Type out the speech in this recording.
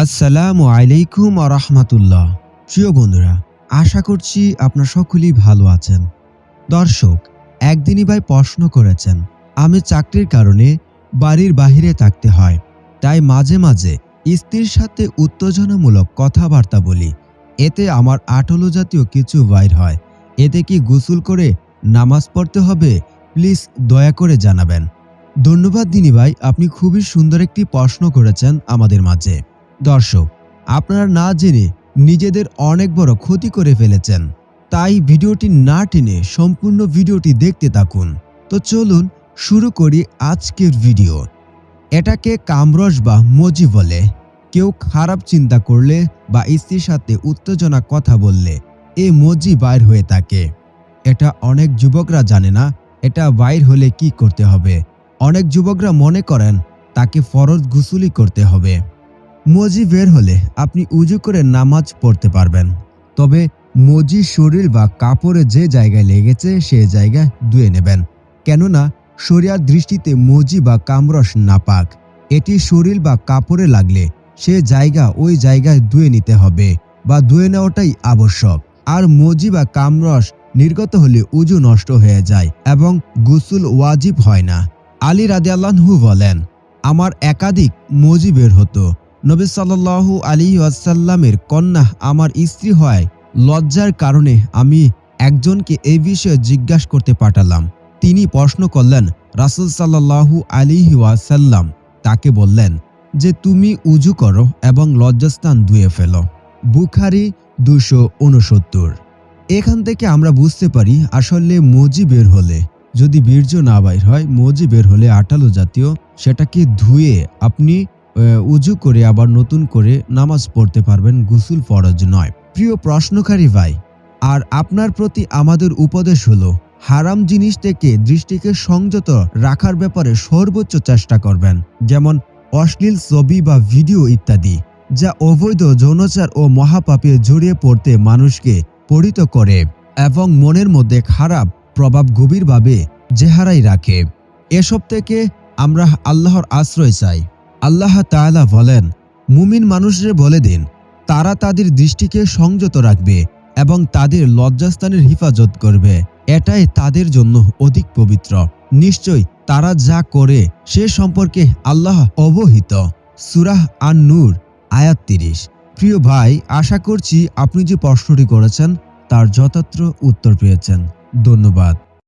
আসসালামু আলাইকুম রহমতুল্লাহ। প্রিয় বন্ধুরা, আশা করছি আপনার সকলেই ভালো আছেন। দর্শক, একদিনই ভাই প্রশ্ন করেছেন, আমি চাকরির কারণে বাড়ির বাহিরে থাকতে হয়, তাই মাঝে মাঝে স্ত্রীর সাথে উত্তেজনামূলক কথাবার্তা বলি। এতে আমার আটলো জাতীয় কিছু বাইর হয়। এতে কি গোসল করে নামাজ পড়তে হবে? প্লিজ দয়া করে জানাবেন। ধন্যবাদ দিনী ভাই, আপনি খুবই সুন্দর একটি প্রশ্ন করেছেন আমাদের মাঝে। দর্শক, আপনারা না জেনে নিজেদের অনেক বড় ক্ষতি করে ফেলেছেন। তাই ভিডিওটি না টেনে সম্পূর্ণ ভিডিওটি দেখতে থাকুন। তো চলুন শুরু করি আজকের ভিডিও। এটাকে কামরস বা মজি বলে। কেউ খারাপ চিন্তা করলে বা স্ত্রীর সাথে উত্তেজনা কথা বললে এ মজি বাইর হয়ে থাকে। এটা অনেক যুবকরা জানে না এটা বাইর হলে কি করতে হবে। অনেক যুবকরা মনে করেন তাকে ফরজ গুসুলি করতে হবে। মজি বের হলে আপনি উজু করে নামাজ পড়তে পারবেন। তবে মজি শরীর বা কাপড়ে যে জায়গায় লেগেছে সে জায়গায় ধুয়ে নেবেন। কেননা শরিয়ার দৃষ্টিতে মজি বা কামরস নাপাক। এটি শরীর বা কাপড়ে লাগলে সে জায়গা ওই জায়গায় ধুয়ে নিতে হবে বা ধুয়ে নেওয়াটাই আবশ্যক। আর মজি বা কামরস নির্গত হলে উজু নষ্ট হয়ে যায় এবং গুসুল ওয়াজিব হয় না। আলী রাদিয়াল্লাহু বলেন, আমার একাধিক মজি বের হতো। নবী সাল্লাল্লাহু আলী আসাল্লামের কন্যা আমার স্ত্রী হয় লজ্জার কারণে আমি একজনকে এই বিষয়ে জিজ্ঞাসা করতে পাঠালাম। তিনি প্রশ্ন করলেন, রাসুল সাল্লাল্লাহু আলী ওয়াসাল্লাম তাকে বললেন যে, তুমি উজু করো এবং লজ্জাস্থান ধুয়ে ফেলো। বুখারি দুশো উনসত্তর এখান থেকে আমরা বুঝতে পারি আসলে মজি বের হলে, যদি বীর্য না বাইর হয়, মজি বের হলে আটালো জাতীয় সেটাকে ধুয়ে আপনি উজু করে, আবার নতুন করে নামাজ পড়তে পারবেন গুসুল ফরজ নয়। প্রিয় প্রশ্নকারী ভাই, আর আপনার প্রতি আমাদের উপদেশ হলো, হারাম জিনিস থেকে দৃষ্টিকে সংযত রাখার ব্যাপারে সর্বোচ্চ চেষ্টা করবেন। যেমন অশ্লীল ছবি বা ভিডিও ইত্যাদি, যা অবৈধ যৌনচার ও মহাপাপে জড়িয়ে পড়তে মানুষকে পরিত করে এবং মনের মধ্যে খারাপ প্রভাব গভীরভাবে জেহারাই রাখে। এসব থেকে আমরা আল্লাহর আশ্রয় চাই। আল্লাহ তাআলা বলেন, মুমিন মানুষরে বলে দিন, তারা তাদের দৃষ্টিকে সংযত রাখবে এবং তাদের লজ্জাস্থানের হিফাজত করবে। এটাই তাদের জন্য অধিক পবিত্র। নিশ্চয় তারা যা করে, সে সম্পর্কে আল্লাহ অবহিত। সুরাহ আন নূর আয়াত তিরিশ। প্রিয় ভাই, আশা করছি আপনি যে প্রশ্নটি করেছেন, তার যথার্থ উত্তর পেয়েছেন। ধন্যবাদ।